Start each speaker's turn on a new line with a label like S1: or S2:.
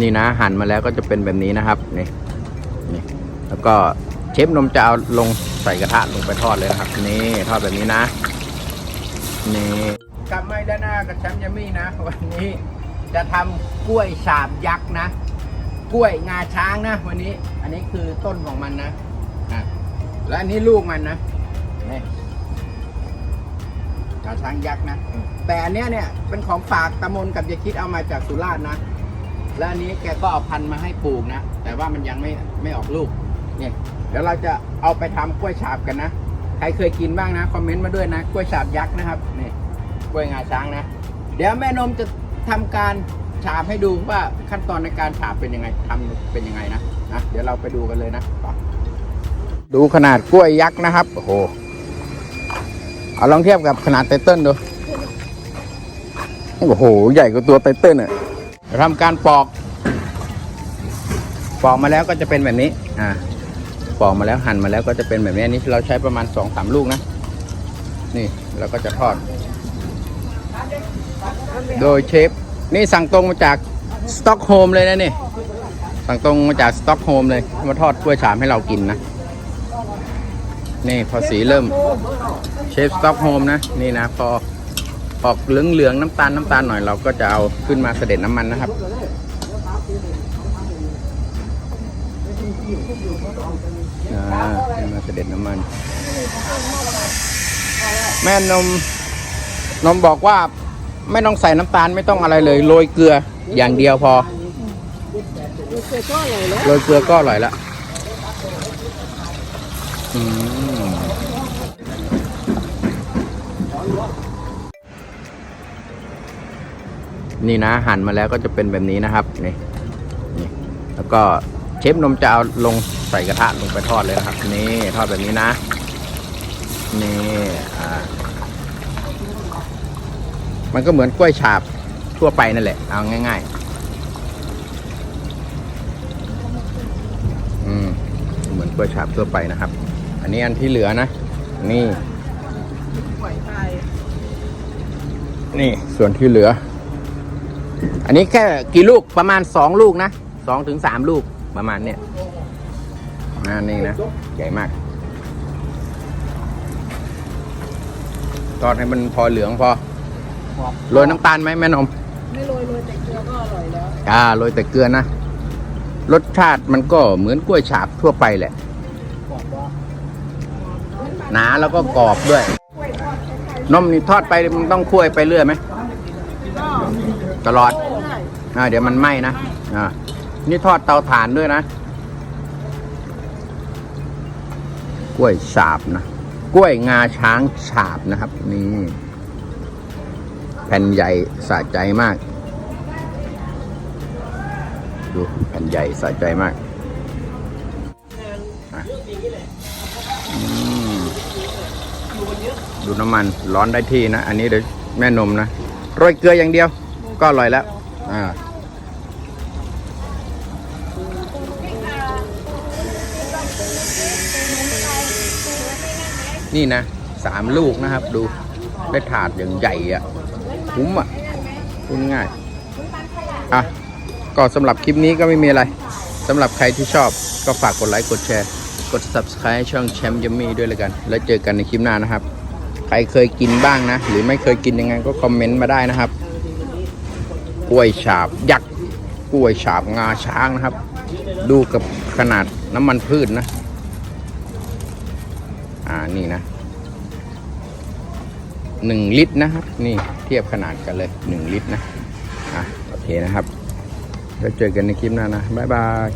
S1: นี่นะหั่นมาแล้วก็จะเป็นแบบนี้นะครับนี่นี่แล้วก็เชฟนมจะเอาลงใส่กระทะลงไปทอดเลยนะครับ นี่ทอดแบบนี้นะ นี่กลับมาด้านหน้ากับแชมป์ยามี่นะ วันนี้จะทำกล้วยฉาบยักษ์นะ กล้วยงาช้างนะ วันนี้ อันนี้คือต้นของมันนะอะและอันนี้ลูกมันนะนี่งาช้างยักษ์นะ แต่อันเนี้ยเนี่ยเป็นของฝากตะมนกับยายคิดเอามาจากสุราษฎร์นะ และอันนี้แกก็เอาพันธุ์มาให้ปลูกนะ แต่ว่ามันยังไม่ไม่ออกลูก เนี่ย เดี๋ยวเราจะเอาไปทำกล้วยฉาบกันนะ ใครเคยกินบ้างนะ คอมเมนต์มาด้วยนะ กล้วยฉาบยักษ์นะครับ นี่ กล้วยงาช้างนะ เดี๋ยวแม่นมจะทำการฉาบให้ดูว่าขั้นตอนในการฉาบเป็นยังไงทำเป็นยังไงนะนะ เดี๋ยวเราไปดูกันเลยนะ ดูขนาดกล้วยยักษ์นะครับ โอ้โห เอาลองเทียบกับขนาดไตเติ้ลดู โอ้โห ใหญ่กว่าตัวไตเติ้ลอะ ทำการปอก ปอกมาแล้วก็จะเป็นแบบนี้ อ่า ปอกมาแล้วหั่นมาแล้วก็จะเป็นแบบนี้อันนี้เราใช้ประมาณสองสามลูกนะ นี่เราก็จะทอด โดยเชฟ นี่สั่งตรงมาจากสต็อกโฮมเลยนะนี่ สั่งตรงมาจากสต็อกโฮมเลย มาทอดกล้วยฉาบให้เรากินนะ นี่พอสีเริ่ม เชฟสต็อกโฮมนะ นี่นะพอ ออกเหลืองเหลืองๆน้ำตาลน้ำตาลหน่อยเราก็จะเอาขึ้นมาเสด็จน้ำมันนะครับ อ่าขึ้นมาเสด็จน้ำมัน แม่นมนมบอกว่าไม่ต้องใส่น้ำตาลไม่ต้องอะไรเลยโรยเกลืออย่างเดียวพอโรยเกลือก็อร่อยล้วอืม นี่นะหั่นมาแล้วก็จะเป็นแบบนี้นะครับนี่นี่แล้วก็เชฟนมจะเอาลงใส่กระทะลงไปทอดเลยนะครับ นี่ทอดแบบนี้นะนี่อ่ามันก็เหมือนกล้วยฉาบทั่วไปนั่นแหละเอาง่าย ๆ อืมเหมือนกล้วยฉาบทั่วไปนะครับ อันนี้อันที่เหลือนะ นี่ นี่ส่วนที่เหลือ อันนี้แค่กี่ลูกประมาณสองลูกนะสองถึงสามลูกประมาณเนี้ยอ่านี่นะ ใหญ่มาก ทอดให้มันพอเหลืองพอโรยน้ำตาลไหมแม่นม
S2: ไม่โรยโรยแต่เกลือก็อร่อยแล้ว
S1: อ่าโรยแต่เกลือนะรสชาติมันก็เหมือนกล้วยฉาบทั่วไปแหละหนาแล้วก็กรอบด้วย นมนี่ทอดไปมันต้องคั่วไปเรื่อยไหม
S2: ก็
S1: ตลอด
S2: ได้
S1: อ่าเดี๋ยวมันไหม้นะอ่านี่ทอดเตาถ่านด้วยนะ กล้วยฉาบนะ กล้วยงาช้างฉาบนะครับ นี่แผ่นใหญ่สะใจมาก ดูแผ่นใหญ่สะใจมากดูน้ำมันร้อนได้ที่นะ อันนี้เดี๋ยวแม่นมนะ โรยเกลืออย่างเดียว ก็อร่อยแล้ว อ่านี่นะสามลูกนะครับ ดูได้ถาดอย่างใหญ่อะคุ้มอะพูดง่ายอะก็สำหรับคลิปนี้ก็ไม่มีอะไรสำหรับใครที่ชอบก็ฝากกดไลค์กดแชร์ กด subscribe ช่องแชมป์ยัมมี่ด้วยเลยกัน แล้วเจอกันในคลิปหน้านะครับ ใครเคยกินบ้างนะ หรือไม่เคยกินยังไงก็คอมเมนต์มาได้นะครับ ล้วยฉาบยักษ์กล้วยฉาบงาช้างนะครับ ดูกับขนาดน้ำมันพืชนะ อ่านี่นะหนึ่งลิตรนะครับ นี่เทียบขนาดกันเลยหนึ่งลิตรนะ อะโอเคนะครับ แล้วเจอกันในคลิปหน้านะ บ๊ายบาย